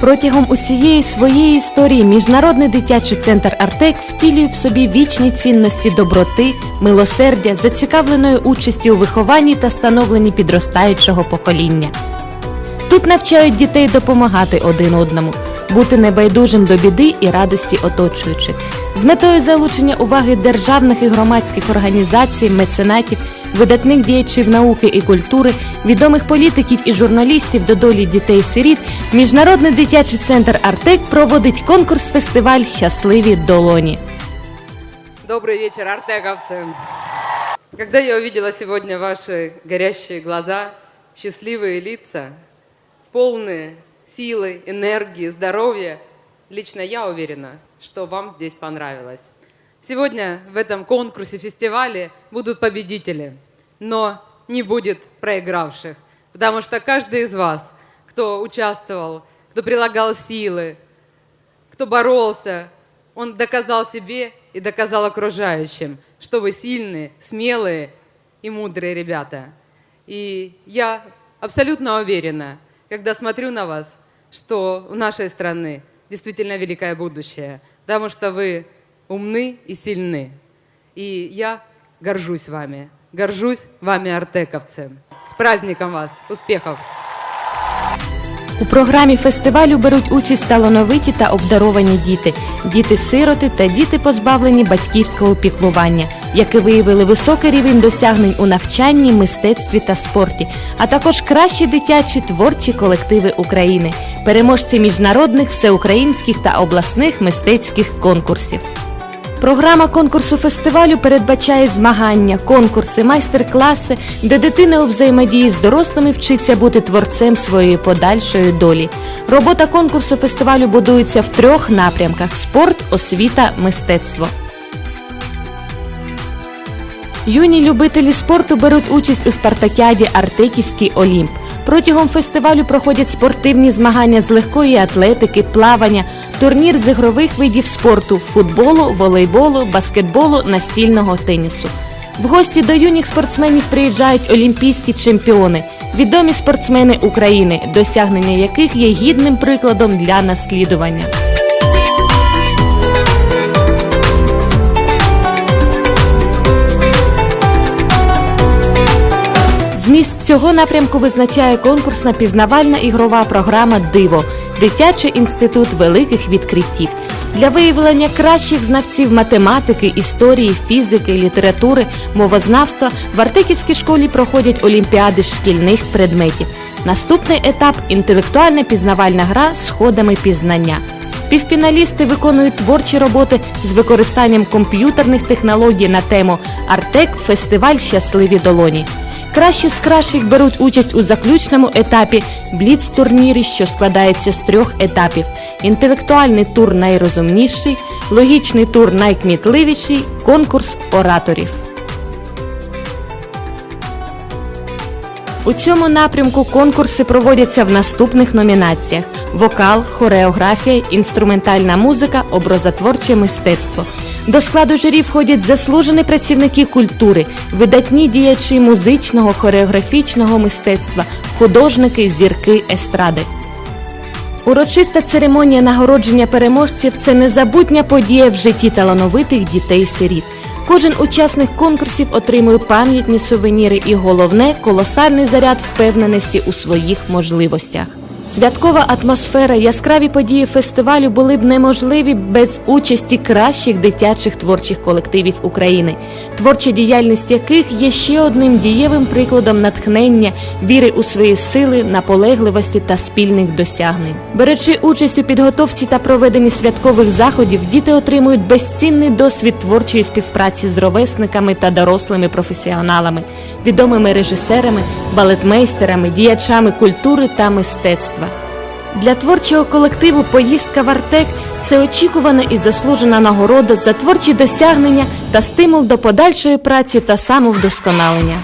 Протягом усієї своєї історії міжнародний дитячий центр Артек втілює в собі вічні цінності доброти, милосердя, зацікавленої участі у вихованні та становленні підростаючого покоління. Тут навчають дітей допомагати один одному, бути небайдужим до біди і радості оточуючих, з метою залучення уваги державних і громадських організацій, меценатів, видатних діячів науки і культури, відомих політиків і журналістів до долі дітей-сиріт, Міжнародний дитячий центр Артек проводить конкурс-фестиваль Щасливі долоні. Добрый вечер, артеговцы. Когда я увидела сегодня ваши горящие глаза, счастливые лица, полные силы, энергии, здоровья, лично я уверена, что вам здесь понравилось. Сегодня в этом конкурсе, фестивале будут победители, но не будет проигравших, потому что каждый из вас, кто участвовал, кто прилагал силы, кто боролся, он доказал себе и доказал окружающим, что вы сильные, смелые и мудрые ребята. И я абсолютно уверена, когда смотрю на вас, что у нашей страны действительно великое будущее, потому что вы умны и сильны. И я горжусь вами, горжусь вами, артековцы. С праздником вас, успехов! У програмі фестивалю беруть участь талановиті та обдаровані діти, діти-сироти та діти, позбавлені батьківського піклування, які виявили високий рівень досягнень у навчанні, мистецтві та спорті, а також кращі дитячі творчі колективи України, переможці міжнародних, всеукраїнських та обласних мистецьких конкурсів. Програма конкурсу фестивалю передбачає змагання, конкурси, майстер-класи, де дитина у взаємодії з дорослими вчиться бути творцем своєї подальшої долі. Робота конкурсу фестивалю будується в трьох напрямках: спорт, освіта, мистецтво. Юні любителі спорту беруть участь у спартакіаді Артеківський Олімп. Протягом фестивалю проходять спортивні змагання з легкої атлетики, плавання, турнір з ігрових видів спорту футболу, волейболу, баскетболу, настільного тенісу. В гості до юних спортсменів приїжджають олімпійські чемпіони, відомі спортсмени України, досягнення яких є гідним прикладом для наслідування. Зміст цього напрямку визначає конкурсна пізнавальна ігрова програма Диво Дитячий інститут великих відкриттів. Для виявлення кращих знавців математики, історії, фізики, літератури, мовознавства в Артеківській школі проходять олімпіади шкільних предметів. Наступний етап інтелектуальна пізнавальна гра з ходами пізнання. Півфіналісти виконують творчі роботи з використанням комп'ютерних технологій на тему Артек Фестиваль Щасливі долоні. Кращі з кращих беруть участь у заключному етапі бліц-турнірі, що складається з трьох етапів: інтелектуальний тур найрозумніший, логічний тур найкмітливіший, конкурс ораторів. У цьому напрямку конкурси проводяться в наступних номінаціях: вокал, хореографія, інструментальна музика, образотворче мистецтво. До складу журі входять заслужені працівники культури, видатні діячі музичного, хореографічного мистецтва, художники, зірки естради. Урочиста церемонія нагородження переможців це незабутня подія в житті талановитих дітей-сиріт. Кожен учасник конкурсів отримує пам'ятні сувеніри і головне колосальний заряд впевненості у своїх можливостях. Святкова атмосфера, яскраві події фестивалю були б неможливі без участі кращих дитячих творчих колективів України, творча діяльність яких є ще одним дієвим прикладом натхнення, віри у свої сили, наполегливості та спільних досягнень. Беручи участь у підготовці та проведенні святкових заходів, діти отримують безцінний досвід творчої співпраці з ровесниками та дорослими професіоналами, відомими режисерами, балетмейстерами, діячами культури та мистецтва. Для творчого колективу поїздка в Артек це очікувана і заслужена нагорода за творчі досягнення та стимул до подальшої праці та самовдосконалення.